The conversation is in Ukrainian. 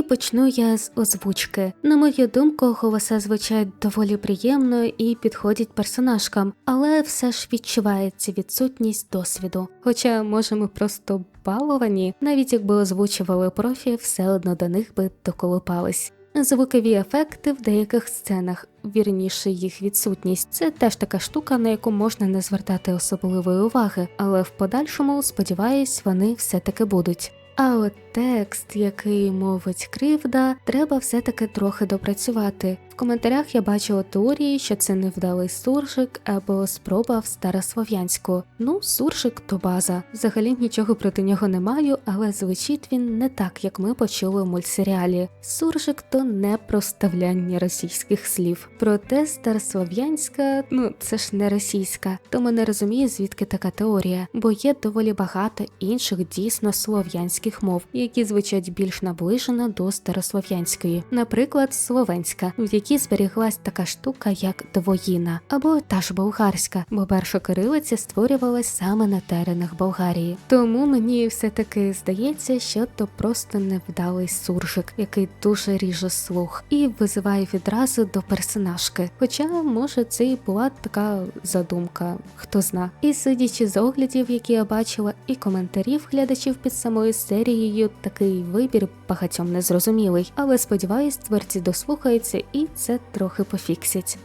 І почну я з озвучки. На мою думку, голоса звучать доволі приємно і підходять персонажкам, але все ж відчувається відсутність досвіду. Хоча, може, ми просто баловані, навіть якби озвучували профі, все одно до них би доколупались. Звукові ефекти в деяких сценах, вірніше їх відсутність, це теж така штука, на яку можна не звертати особливої уваги, але в подальшому, сподіваюсь, вони все-таки будуть. А от текст, який мовить кривда, треба все-таки трохи допрацювати. Коментарях я бачила теорії, що це невдалий суржик або спроба в старослов'янську. Ну, суржик то база. Взагалі нічого проти нього не маю, але звучить він не так, як ми почули в мультсеріалі. Суржик то не проставляння російських слів. Проте старослов'янська, ну це ж не російська, тому не розумію, звідки така теорія, бо є доволі багато інших дійсно слов'янських мов, які звучать більш наближено до старослов'янської, наприклад, словенська, в якій зберіглась така штука, як двоїна, або та ж болгарська, бо перша кирилиця створювалась саме на теренах Болгарії. Тому мені все таки здається, що то просто невдалий суржик, який дуже ріже слух і визиває відразу до персонажки. Хоча, може, це і була така задумка, хто зна. І судячи з оглядів, які я бачила, і коментарів глядачів під самою серією, такий вибір багатьом незрозумілий, але сподіваюсь, творці дослухаються і це трохи пофіксять.